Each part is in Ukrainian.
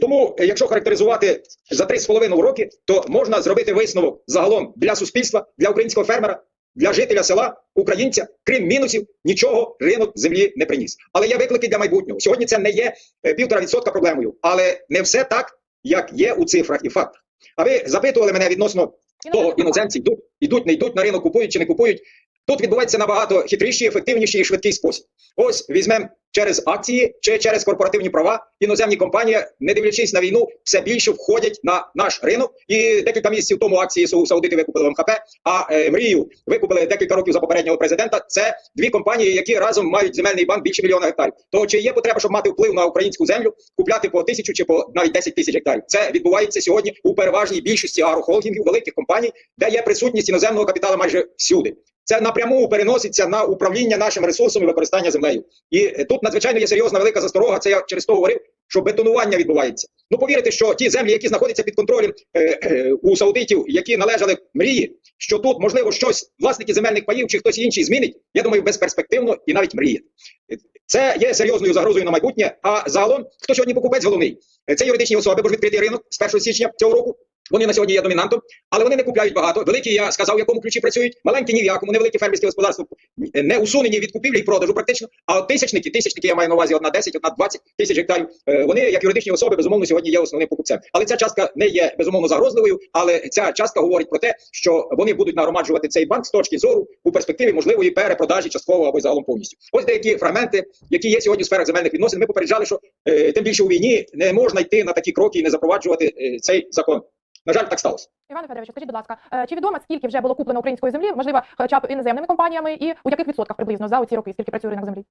Тому, е, якщо характеризувати за 3,5 роки, то можна зробити висновок загалом для суспільства, для українського фермера, для жителя села, українця, крім мінусів, нічого ринок землі не приніс. Але є виклики для майбутнього. Сьогодні це не є е, півтора відсотка проблемою, але не все так, як є у цифрах і фактах. А ви запитували мене відносно того, іноземці йдуть, йдуть, не йдуть на ринок, купують чи не купують. Тут відбувається набагато хитріший, ефективніший і швидкий спосіб. Ось візьмемо через акції чи через корпоративні права. Іноземні компанії, не дивлячись на війну, все більше входять на наш ринок. І декілька місяців тому акції Сау- Саудити викупили в МХП, а е, мрію викупили декілька років за попереднього президента. Це дві компанії, які разом мають земельний банк більше мільйона гектарів. То чи є потреба, щоб мати вплив на українську землю, купляти по тисячу чи по навіть 10 тисяч гектарів? Це відбувається сьогодні у переважній більшості агрохолдингів, великих компаній, де є присутність іноземного капіталу майже всюди. Це напряму переноситься на управління нашим ресурсом і використання землею. І е, тут надзвичайно є серйозна велика засторога. Це я через то говорив, що бетонування відбувається. Ну повірте, що ті землі, які знаходяться під контролем е, е, у саудитів, які належали мрії, що тут можливо щось власники земельних паїв чи хтось інший змінить. Я думаю, безперспективно і навіть. Е, Це є серйозною загрозою на майбутнє. А загалом, хто сьогодні покупець головний? Е, Це юридичні особи, бо ж ринок з 1 січня цього року. Вони на сьогодні є домінантом, але вони не купляють багато. Великі, я сказав, в якому ключі працюють. Маленькі ні в якому, невеликі фермерські господарства не усунені від купівлі і продажу практично. А от тисячники, тисячники я маю на увазі одна 10, одна 20 тисяч гектарів. е, Вони як юридичні особи безумовно сьогодні є основним покупцем. Але ця частка не є безумовно загрозливою. Але ця частка говорить про те, що вони будуть нагромаджувати цей банк з точки зору у перспективі можливої перепродажі частково або загалом повністю. Ось деякі фрагменти, які є сьогодні в сферах земельних відносин. Ми попереджали, що е, тим більше у війні не можна йти на такі кроки і не запроваджувати е, цей закон. На жаль, так сталося. Іване Федоровичу, скажіть, будь ласка, е, чи відомо, скільки вже було куплено української землі, можливо, хоча б іноземними компаніями, і у яких відсотках приблизно за ці роки, скільки працює ринок землі?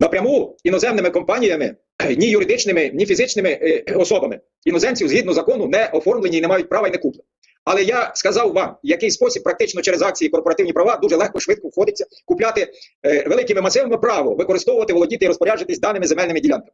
напряму іноземними компаніями, ні юридичними, ні фізичними е, особами. Іноземців згідно закону не оформлені і не мають права і не куплені. Але я сказав вам, який спосіб практично через акції корпоративні права дуже легко швидко входиться купляти е, великими масивами право використовувати, володіти і розпоряджуватись даними земельними ділянками.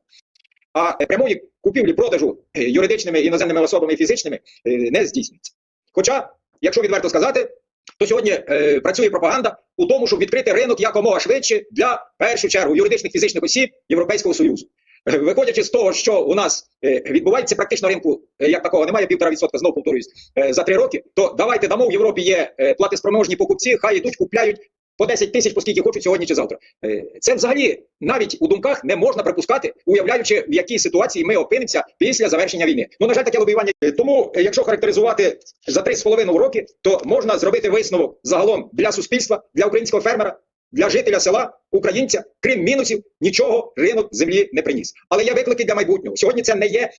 А е, прямої купівлі продажу е, юридичними іноземними особами і фізичними е, не здійснюється. Хоча, якщо відверто сказати, то сьогодні працює пропаганда у тому, щоб відкрити ринок якомога швидше для першу чергу юридичних фізичних осіб Європейського союзу. Виходячи з того, що у нас відбувається практично ринку, як такого немає, півтора відсотка, знову повторююсь, е, за три роки, то давайте дамо в Європі є е, платиспроможні покупці, хай ідуть, купляють по 10 тисяч, поскільки хочуть сьогодні чи завтра. Е, Це взагалі навіть у думках не можна припускати, уявляючи, в якій ситуації ми опинимося після завершення війни. Ну, на жаль, таке лобіювання. Тому, е, якщо характеризувати за 3,5 роки, то можна зробити висновок загалом для суспільства, для українського фермера, для жителя села, українця, крім мінусів, нічого ринок землі не приніс. Але є виклики для майбутнього. Сьогодні це не є